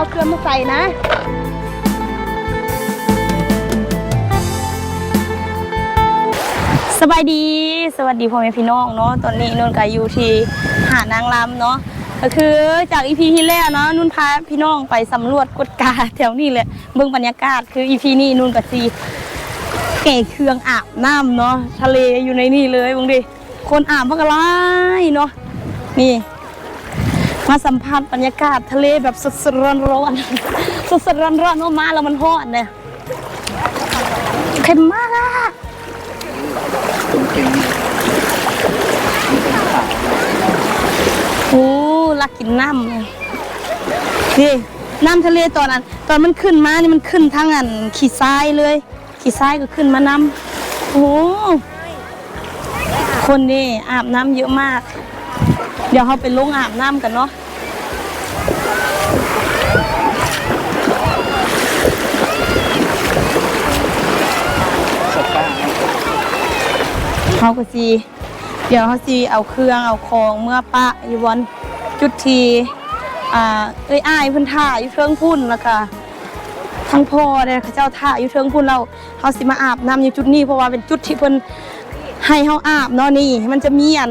เอาเกลือมาใส่นะสบายดี สวัสดีพ่อแม่พี่น้องเนาะ ตอนนี้นุ่นก็อยู่ที่หาดนางรำเนาะ ก็คือจากอีพีที่แล้วเนาะนุ่นพาพี่น้องไปสำรวจกดกาแถวนี้แหละเบื้องบรรยากาศคืออีพีนี้นุ่นกับซีเก๋เครื่องอาบน้ำเนาะ ทะเลอยู่ในนี่เลยมึงดิคนอาบมากไรเนาะ นี่ มาสัมผัสบรรยากาศทะเลแบบสดๆร้อนๆสดๆร้อนๆออกมาแล้วมันฮอดเนี่ยเค็มมากอะโอ้ลักกินน้ำเลยนี่น้ำทะเลตอนนั้นตอนมันขึ้นมานี่มันขึ้นทั้งอันขี่ทรายเลย ขี่ทรายก็ขึ้นมาน้ำโอ้คนนี่อาบน้ำเยอะมาก เดี๋ยวเราไปลงอาบน้ำกันเนาะเขาก็สีเดี๋ยวเขาสีเอาเครื่องเอาของเมื่อปะอยู่วันจุดทีอ่าเอ้ยอ้ายเพิ่นท่าอยู่เทิงพุ่นแล้วก็ทั้งพ่อเนี่ยเขาเจ้าท่าอยู่เทิงพุ่นเราเขาสิมาอาบน้ำอยู่จุดนี้เพราะว่าเป็นจุดที่เพิ่นให้เขาอาบเนาะนี่มันจะมีอัน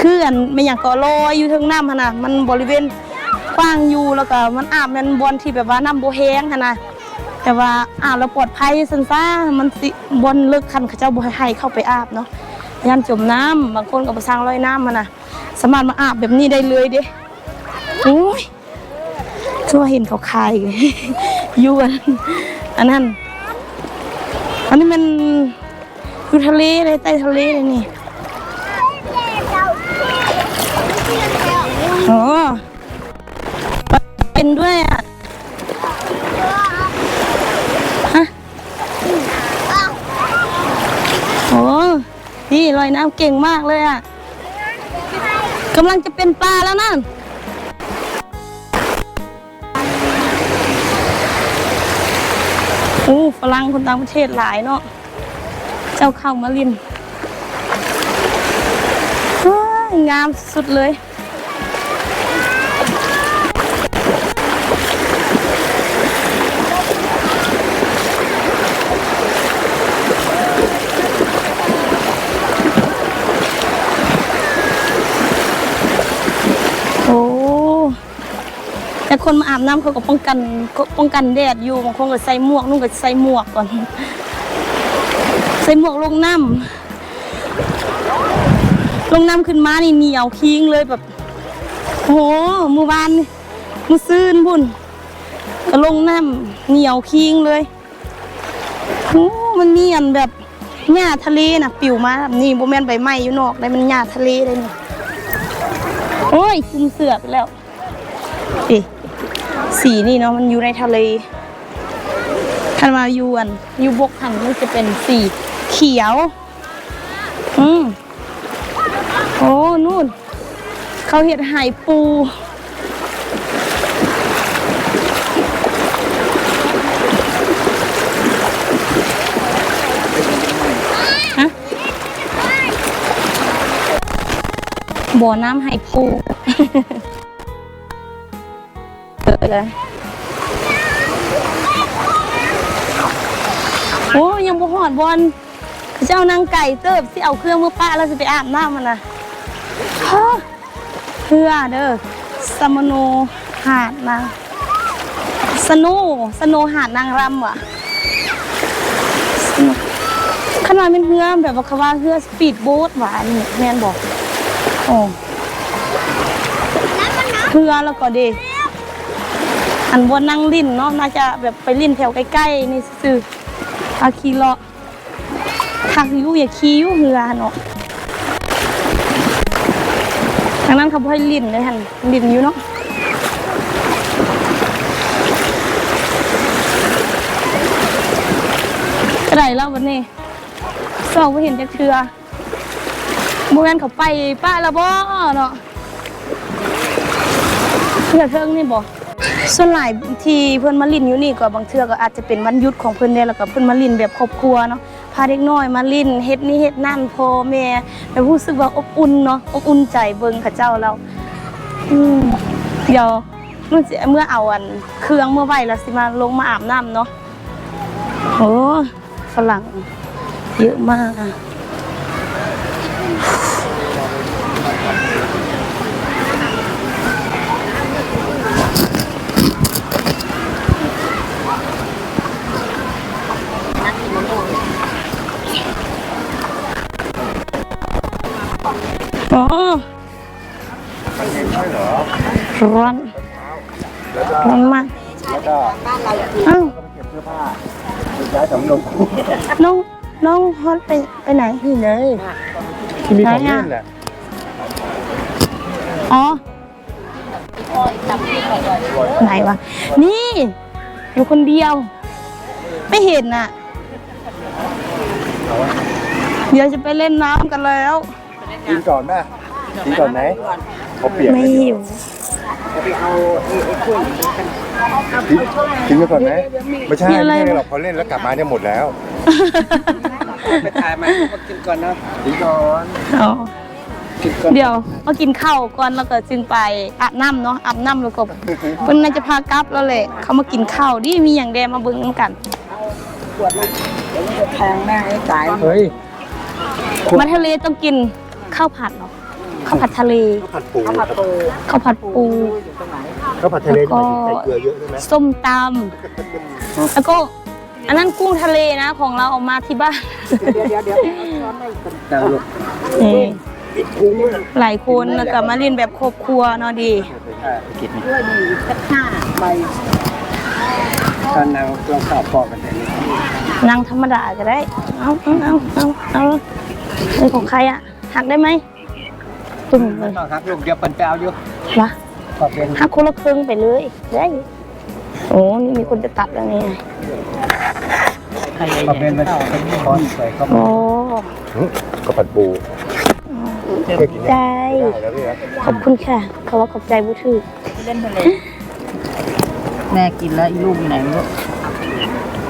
คืออันไม่อย่างก็ลอยอยู่ทิงน้ำหั่นน่ะมันบริเวณกว้างอยู่แล้วก็มันอาบมันบอนที่แบบว่าน้ำโบแห้งหั่นน่ะแต่ว่าอาบแล้วปลอดภัยสันซ่ามันสิบนเลิกคันเขาเจ้าบ่ให้เข้าไปอาบเนาะยันจมน้ำบางคนก็ไปสร้างลอยน้ำมันะสามารถมาอาบแบบนี้ได้เลยเด้โอ้ยชั่วเห็นเขาคายอยู่อันอันนั้นอันนี้มันอยู่ทะเลเลยใต้ทะเลเลยนี่ โอ้เป็นด้วยอะฮะโอ้นี่ลอยน้ำเก่งมากเลยอะกำลังจะเป็นปลาแล้วนั่นโอ้ฝรั่งคนต่างประเทศหลายเนาะเจ้าเข้ามาลินว้ายงามสุดเลย โอ้ แต่คนมาอาบน้ำเขาก็ป้องกันป้องกันแดดอยู่บางคนก็ใส่หมวกนุ่งก็ใส่หมวกก่อน ใส่หมวกลงน้ำลงน้ำขึ้นมานี่เหนียวคิงเลยแบบโหมือวานมือซื่นบุ่นก็ลงน้ำเหนียวคิงเลยโอ้มันเนียนแบบหญ้าทะเลน่ะปิวมาแบบนี้โบแมนใบไม้อยู่นอกได้มันหญ้าทะเลเลยนี่โอ้ยซึมเสือไปแล้ว สีนี่เนาะมันอยู่ในทะเลคันมายูอันยูบกหันมันจะเป็นสีเขียว อืมโอ้นู่น เขาเห็ดหายปูฮะบ่อน้ำไหปู เลยโอ้ยังบ่หอดบอลเจ้านางไก่เติบสิเอาเครื่องมือป้าแล้วจะไปอาบน้ำมันนะฮะเพื่อเด้อสมโนหาดนางสโนสโนหาดนางรำว่ะขนาดเป็นเรือแบบว่าเขาว่าเรือสปีดโบ๊ทว่ะอันแมนบอกโอ้เพื่อแล้วก็เด อันบนนั่งลิ้นเนาะน่าจะแบบไปลิ้นแถวใกล้ๆนี่ซื่ออาคีเลาะทักอยูอย่าคีอยูเหือเนาะทางนั้นเขาให้ลิ้นเลยหันลิ้นอยู่เนาะกระไรแล้ววันนี้สองไม่เห็นจะเทือโมแมนเขาไปป้าละบ่เนาะเพื่อเทิงนี่บ่ ส่วนหลายที่เพิ่อนมาลินอยู่นี่ก็บางเทื่อก็อาจจะเป็นวันหยุดของเพิ่นเนี่ยแล้วก็เพิ่อนมาลินแบบครอบครัวเนาะพาเด็กน้อยมาลินเฮ็ดนี่เฮ็ดนั่นพ่อแม่แบบรู้สึกว่าอบอุ่นเนาะอบอุ่นใจเบิ่งเขาเจ้าแล้วอืมเดี๋ยวนู่นสิเมื่อเอาอันเครื่องเมื่อไหวแล้วสิมาลงมาอาบน้ำเนาะโอ้ฝรั่งเยอะมากอะ อ๋อร้อนร้อนมากแล้วก็อ้าวเก็บเสื้อผ้าย้ายสำนงน้องน้องฮอตไปไปไหนนี่เลยที่มีของเล่นแหละอ๋อไหนวะ นี่ อยู่คนเดียว ไม่เห็นน่ะ เดี๋ยวจะไปเล่นน้ำกันแล้ว กินก่อนนะกินก่อนไหมเขาเปียกไม่หิวกินกินไปก่อนไหมไม่ใช่มีอะไรไม่ใช่หรอกพอเล่นแล้วกลับมาเนี่ยหมดแล้วไปถ่ายไหมมากินก่อนเนาะกินก่อนอ๋อกินก่อนเดี๋ยวมากินข้าวก่อนแล้วก็จึงไปอาบน้ำเนาะอาบน้ำแล้วก็เพิ่นน่าจะพากลับแล้วแหละเขามากินข้าวดิมีอย่างแดมาเบิ่งนำกันแทงแม่ให้ตายเฮ้ยมาทะเลต้องกิน ข้าวผัดเนาะข้าวผัดทะเลข้าวผัดปูข้าวผัดปูข้าวผัดปูข้าวผัดทะเลแล้วก็ใส่เกลือเยอะใช่ไหมส้มตำแล้วก็อันนั้นกุ้งทะเลนะของเราเออกมาที่บ้านเดี๋ยวเดี๋ยวเดี๋ยวเดี๋ยวลูกนี่กุ้งเลยหลายคนแล้วก็มาเล่นแบบครอบครัวเนาะดีกินด้วยดีสักห้าใบตอนนั้นลองสอบปอกกันแต่นี้นั่งธรรมดาก็ได้ เอาเอาเอาเอาเอาเป็นของใครอะ หักได้ไหมตุ่มเลยต้องหักลูกเดียวเป็นไปเอาอยู่วะก็เป็นหักคนละครึ่งไปเลยได้โอ้นี่มีคนจะตัดแล้วนี่ก็เป็นมันเป็นคอนสวยเขาโอ้ข้าวผัดปูเคยกินใจได้แล้วพี่นะขอบคุณค่ะเขาว่าขอบใจบุถือเล่นทะเลแม่กินแล้วอีลูกอยู่ไหนไม่รู้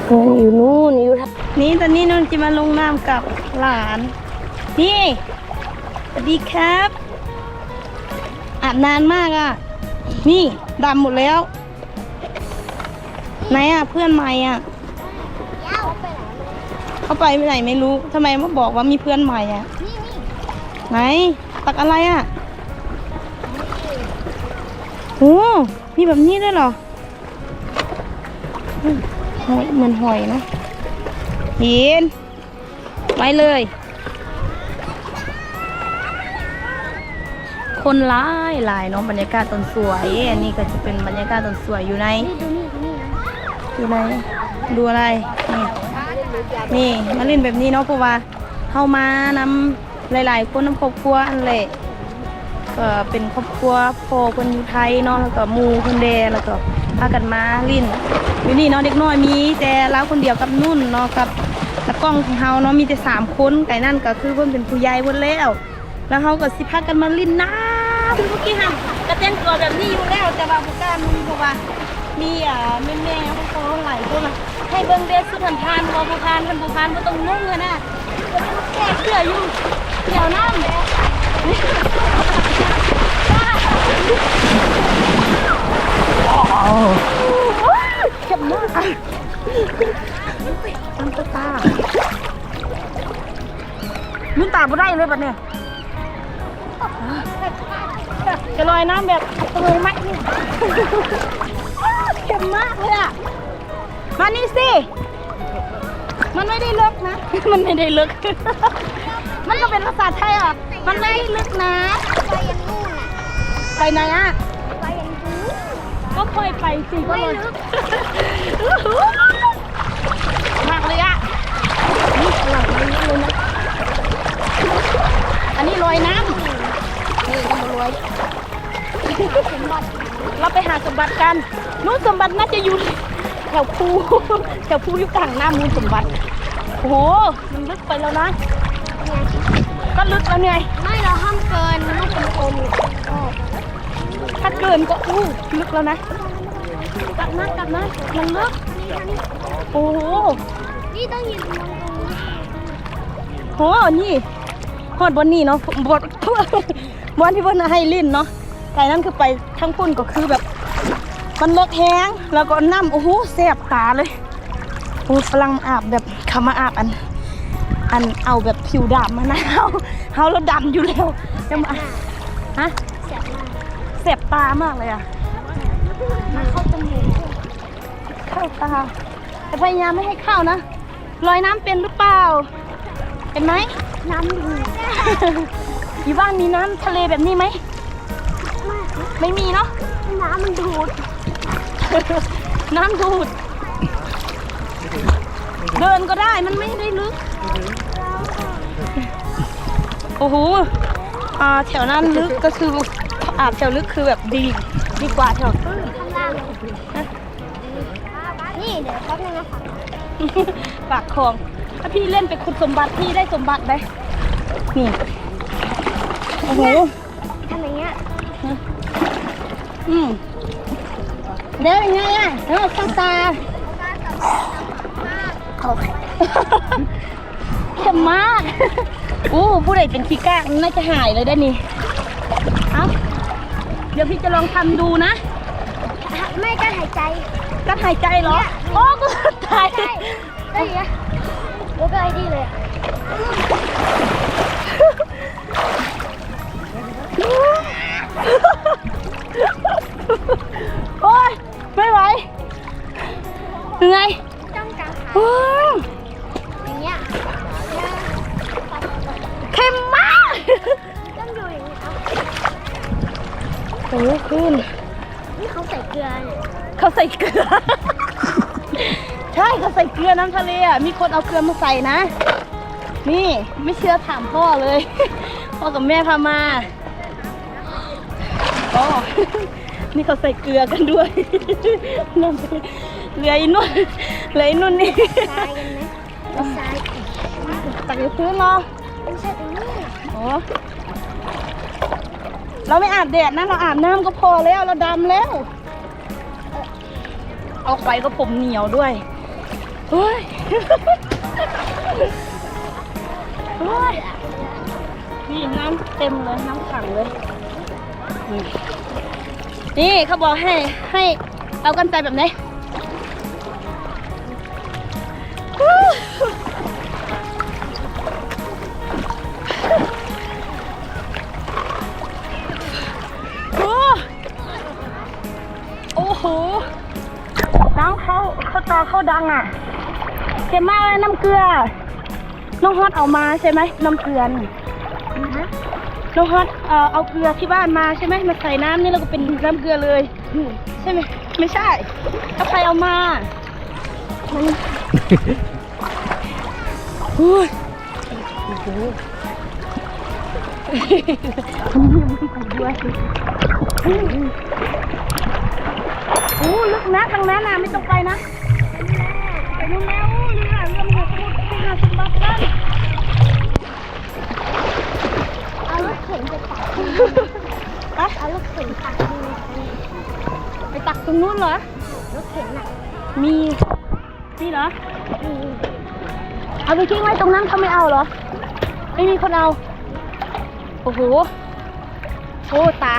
เงินอยู่นู่นอยู่ทางนี่ตอนนี้นนท์จะมาลงน้ำกับหลาน นี่ส วัสดีครับ อาบนานมากอะ นี่ดำหมดแล้ว ไหนอะเพื่อนใหม่อะเขาไปไปไหนไม่รู้ทำไมมาบอกว่ามีเพื่อนใหม่อะไหน ตักอะไรอะโอ้มีแบบนี้ด้วยเหรอหอยเหมือนหอยนะเห็นไปเลย คนร้ายหลายเนาะบรรยากาศตอนสวยอันนี้ก็จะเป็นบรรยากาศตอนสวยอยู่ใน อยู่ในดูอะไร นี่นี่มาเล่นแบบนี้เนาะเพราะว่าเข้ามานำหลาย ๆ คนนำครอบครัวอันแหละก็เป็นครอบครัวพ่อคนอยู่ไทยเนาะแล้วก็มูคนเดแล้วก็พากันมาลิ้นอยู่นี่เนาะเด็กน้อยมี แต่เราคนเดียวกับนุ่นเนาะกับตะกล้องของเฮาเนาะมีแต่สามคนไก่นั่นก็คือเพิ่นเป็นผู้ใหญ่หมดแล้ว แล้วเฮาก็สิพากันมาลิ้นน้ำ เมื่อกี้ค่ะก็แต่งตัวแบบนี้อยู่แล้วแต่ว่าบ่กล้านุ่งเพราะว่ามีอ่าแม่แม่ๆเขาๆหลายคนน่ะให้เบิ่งเดซสุดทันทานบ่ผู้ทานท่านผู้ทานบ่ต้องนุ่งอะนะแก้เสื้ออยู่เดี๋ยวน้ำเข้มมากอะมันตาตามึนตาบ่ได้เลยบัดเนี่ย จะลอยน้ำแบบเลยไหมนี่ เข้มมากเลยอะ มานี่สิ มันไม่ได้ลึกนะ มันไม่ได้ลึก มันก็เป็นภาษาไทยอะ มันไม่ได้ลึกนะ ไปยังนู่นอะ ไปไหนอะ ไปยังนู้นก็เคยไปสิก็เลยไม่ลึกมากเลยอะนี่หลังนี้เลยนะ อันนี้ลอยน้ำ นี่ก็มาลอยเราไปหาสมบัติกันนู้นสมบัติน่าจะอยู่แถวภูแถวภูอยู่กลางน้ำนู้นสมบัติ โอ้โห มันลึกไปแล้วนะ ก็ลึกแล้วไง ไม่เราห้ามเกินลูกกลมถ้าเกินก็อู้ลึกแล้วนะ กลับมากลับมามันลึก โอ้โหๆนี่ต้องยืนมองตรงนี้โหนี่ฮอดบนนี่เนาะบน บนที่บนให้ลิ้นเนาะไก่นั่นคือไปทั้งพุ่นก็คือแบบ มันลดแห้งแล้วก็น้ำโอ้โหแสบตาเลยโอ้ฝรั่งอาบแบบขามาอาบอัน อันเอาแบบผิวดำมานะเฮาเฮาเราดำอยู่แล้วยังมาฮะเสียบมากแสบตามากเลยอะมันเข้าจมูกเข้าตาแต่พยายามไม่ให้เข้านะลอยน้ำเป็นหรือเปล่าเป็นไหมน้ำดูอยู่ บ้านมีน้ำทะเลแบบนี้ไหม ไม่มีเนาะ น้ำมันดูด น้ำดูด เดินก็ได้มันไม่ได้ลึก โอ้โหอ่าแถวนั้นลึกก็คืออาบแถวลึกคือแบบดีดีกว่าแถวข้างล่างนี่เดี๋ยวแป๊บนึงนะคะปากคลองถ้าพี่เล่นไปขุดสมบัติพี่ได้สมบัติไหมนี่โอ้โหทำอย่างเงี้ยอืมเดี๋ยวยังไงอะเดี๋ยวเข้าตาโอเคเข้มมากอู้ผู้ใดเป็นขี้กากน่าจะหายเลยได้นี่เอาเดี๋ยวพี่จะลองทำดูนะ ไม่ก็หายใจการหายใจเหรอ โอ้ก็ตายใช่ได้ยังแล้วก็ไอ้นี่เลยอะ โอ้ยไม่ไหวยังไงต้องกางขาอืมอย่างเงี้ยเข้มมากต้องดูอย่างเงี้ยเอาโอ้ขึ้นนี่เขาใส่เกลือเนี่ยเขาใส่เกลือ ใช่เขาใส่เกลือน้ำทะเลอะมีคนเอาเกลือมาใส่นะ นี่ไม่เชื่อถามพ่อเลย พ่อกับแม่พามา อ๋อนี่เขาใส่เกลือกันด้วยน้ำทะเลเหลืออีนุ่นเหลืออีนุ่นนี่ทรายกันไหมไม่ทรายตักอยู่พื้นเนาะไม่ใช่ตรงนี้โอ้เราไม่อาบแดดนะเราอาบน้ำก็พอแล้วเราดำแล้ว เอาไปก็ผมเหนียวด้วยเฮ้ยเฮ้ยนี่น้ำเต็มเลยน้ำขังเลย นี่เขาบอกให้ให้เอากันใจแบบไหนโอ้โอ้โห น้ำเขาเขาตาเขาดังอะเค็มมากเลยน้ำเกลือ น้องฮอตเอามาใช่ไหมน้ำเกลือ นี่นะน้องฮอตเอ่อเอาเกลือที่บ้านมาใช่ไหมมาใส่น้ำนี่แล้วก็เป็นน้ำเกลือเลยใช่ไหมไม่ใช่แล้วใครเอามามันอุ้ยโอ้โหด้วยโอ้ลึกนะทางนั้นนะไม่ต้องไปนะไปนู่นแล้ว ข็นไปตักดินไปเอาลูกเข็นตักดินไปตักตรงนู้นเหรอ ลูกเข็นอะมีนี่เหรอ อืมเอาไปทิ้งไว้ตรงนั้นเขาไม่เอาเหรอ ไม่มีคนเอา โอ้โหโอ้ตา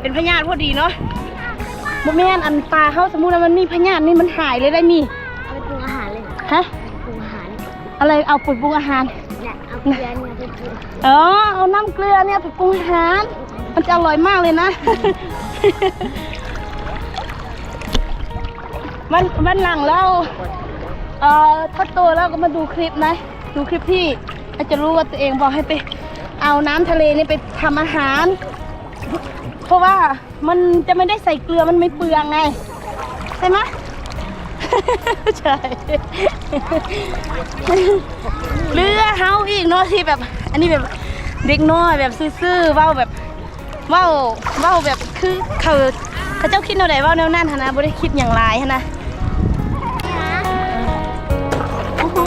เป็นพยาธิพอดีเนาะบ่แม่นอันตาเขาสมมุติว่ามันมีพยาธินี่มันหายเลยได้นี่เอาไปปรุงอาหารเลยฮะปรุงอาหาร อะไรเอาปุ๋ยปรุงอาหาร เอาเกลือเอาน้ำเกลือเนี่ยไปปรุงอาหาร มันจะอร่อยมากเลยนะ วันวันหลังแล้วเอ่อถ้าโตแล้วก็มาดูคลิปนะ ดูคลิปพี่อาจจะรู้ว่าตัวเองบอกให้ไป เอาน้ำทะเลนี่ไปทำอาหาร เพราะว่ามันจะไม่ได้ใส่เกลือมันไม่เปลืองไง ใช่ไหม ใช่เรือเฮาอีกเนาะที่แบบ อันนี้แบบเด็กน้อยแบบซื่อๆเว้าแบบเว้าเว้าแบบคือเขาเขาเจ้าคิดแนวไหนเว้าแนวนั้นหนนะบ่ได้คิดอย่างไรหั้นนะโอ้โห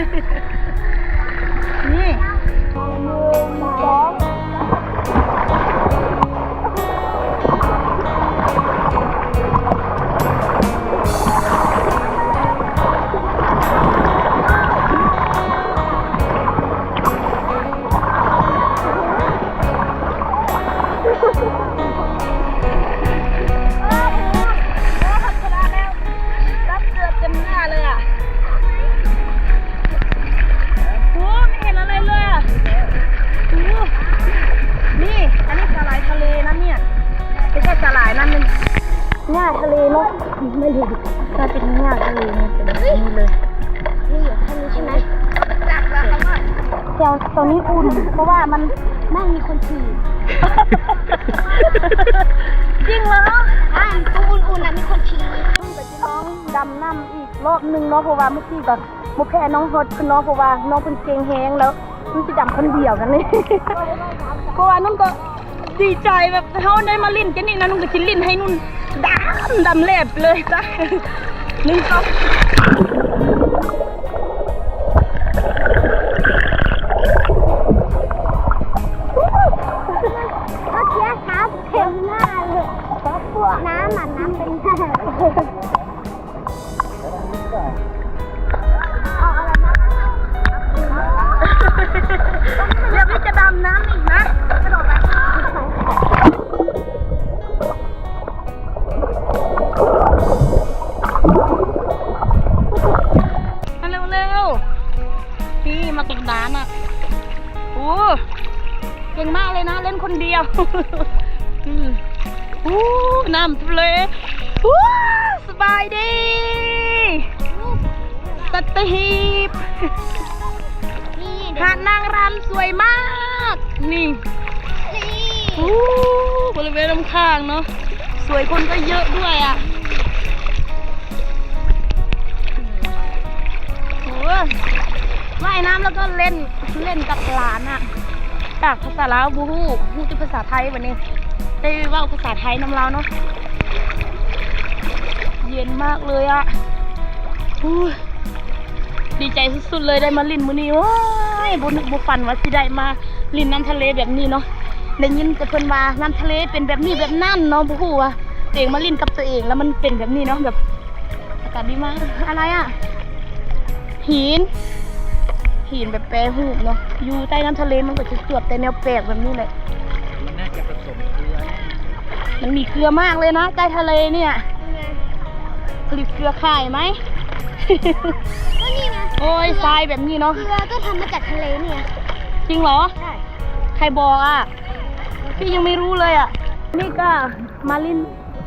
Gracias. าหร่ายนะมันหญ้าทะเลเนาะไม่รู้ถ้าเป็นหญ้าทะเลเนี่ยเป็นแบบนี้เลยนี่อยู่แค่นี้ใช่ไหมจากแล้วเขาว่าแถวตรงนี้อุ่น เพราะว่ามันไม่มีคนขี่จริงเหรออ่าตู้อุ่นๆนะมีคนขี่ต้องไปที่น้องดำน้ำอีกรอบหนึงเนาะเพราะว่าเมื่อกี้ก็มุแพ้น้องฮอดคือน้องเพราะว่าน้องเป็นเกงแห้งแล้วมันจะดำคนเดียวกันเลยเพราะว่านุ่นก็ ดีใจแบบเขาได้มาลิ้นกันนี่นะนุ่นก็ชิลิ้นให้นุ่นดำดำแลบเลยจ้ะนี่ก็เข บายดีสัตหีบนี่หาดนางรำสวยมาก นี่นี่โอ้บริเวณลำข้างเนาะ สวยคนก็เยอะด้วยอะโอ้ว่ายน้ำแล้วก็เล่นเล่นกับหลานอะจากภาษาลาวบูฮู้ฮู้จะภาษาไทยวันนี้ได้เว่าภาษาไทยนำเราเนาะ เย็นมากเลยอะอู้ยดีใจสุดๆเลยได้มาลินมื้อนี้ว้ายบนึกบฝันว่าสิได้มาลินน้ำทะเลแบบนี้เนาะได้ยินแต่เพิ่นว่าน้ำทะเลเป็นแบบนี้แบบนั่นเนาะบ่ฮู้ว่าตัวเองมาลินกับตัวเองแล้วมันเป็นแบบนี้เนาะแบบอากาศดีมากอะไรอะหินหินแบบแปรรูปเนาะอยู่ใต้น้ำทะเลมันก็จะเกือบแต่แนวแปลกแบบนี้แหละมันน่าจะผสมเกลือแน่มันมีเกลือมากเลยนะใต้ทะเลเนี่ย ผลิตเกลือข่ายไหม ก็นี่ไงโอ้ยทรายแบบนี้เนาะ เกลือก็ทำมาจากทะเลเนี่ย จริงเหรอ ใช่ ใครบอกอะ พี่ยังไม่รู้เลยอะ นี่ก็มาลิน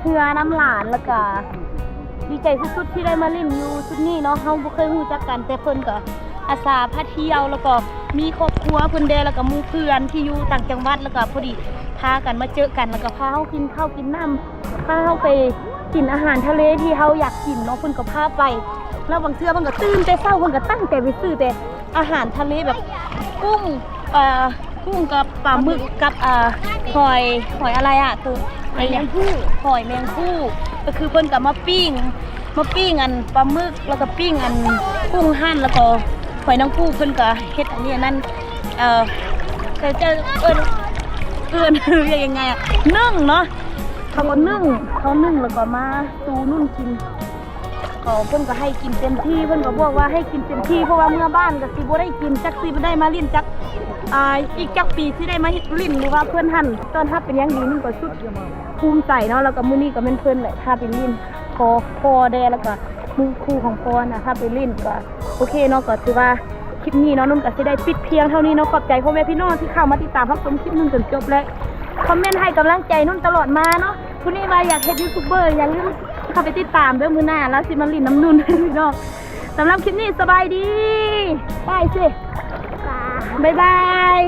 เรือน้ำหลานแล้วก็ดีใจสุดๆที่ได้มาลินอยู่ชุดนี้เนาะเฮาบ่เคยรู้จักกันแต่เพิ่นก็อาสาพาเที่ยวแล้วก็มีครอบครัวเพิ่นเดแล้วก็หมู่เพื่อนที่อยู่ต่างจังหวัดแล้วก็พอดีพากันมาเจอกันแล้วก็พาเฮากินข้าวกินน้ำพาเฮาไป กินอาหารทะเลที่เฮาอยากกินเนาะเพิ่นก็พาไป แล้วบางเทื่อเพิ่นก็ตื่นแต่เช้าเพิ่นก็ตั้งแต่ไปซื้อแต่อาหารทะเลแบบกุ้งเอ่อกุ้งกับปลาหมึกกับเอ่อหอยหอยอะไรอะตัวอะไรเนี่หอยแมงผู้ก็คือเพิ่นกับมาปิ้งมาปิ้งอันปลาหมึกแล้วก็ปิ้งอันกุ้งหั่นแล้วก็หอยนางผู้เพิ่นก็เฮ็ดอันนี้นั่นเอ่อจะจะเอิ้นเอิ้นเรียกยังไงอะนึ่งเนาะ เขาก็นึ่งเขานึ่งแล้วก็มาตูนุ่นกินก็เพิ่นก็ให้กินเต็มที่เพิ่นก็บอกว่าให้กินเต็มที่เพราะว่าเมื่อบ้านก็สิบ่ได้กินจักสิบ่ได้มาลิ้นจักอ่าอีกจักปีที่ได้มาเฮ็ดลิ้นหรือว่าเพิ่นหั่นตอนถ้าเป็นอย่างดีนึงก็สุดภูมิใจเนาะแล้วก็มื้อนี้ก็เป็นเพิ่นแหละถ้าเป็นลิ้นพอพอแดแล้วก็มือคู่ของพอนะถ้าเป็นลิ้นก็โอเคเนาะก็ถือว่าคลิปนี้เนาะนุ่นก็สิได้ปิดเพียงเท่านี้เนาะขอบใจพ่อแม่พี่น้องที่เข้ามาติดตามรับชมคลิปนุ่นจนจบและ คอมเมนต์ให้กำลังใจนุ่นตลอดมาเนาะคุณนี่ว่าอยากเห็นยูทูบเบอร์อย่าลืมเข้าไปติดตามเด้วยมือหน้าแล้วสิมาลินน้ำนุ่นพี่น้องสำหรับคลิปนี้สบายดี ไปสิปลาบายบาย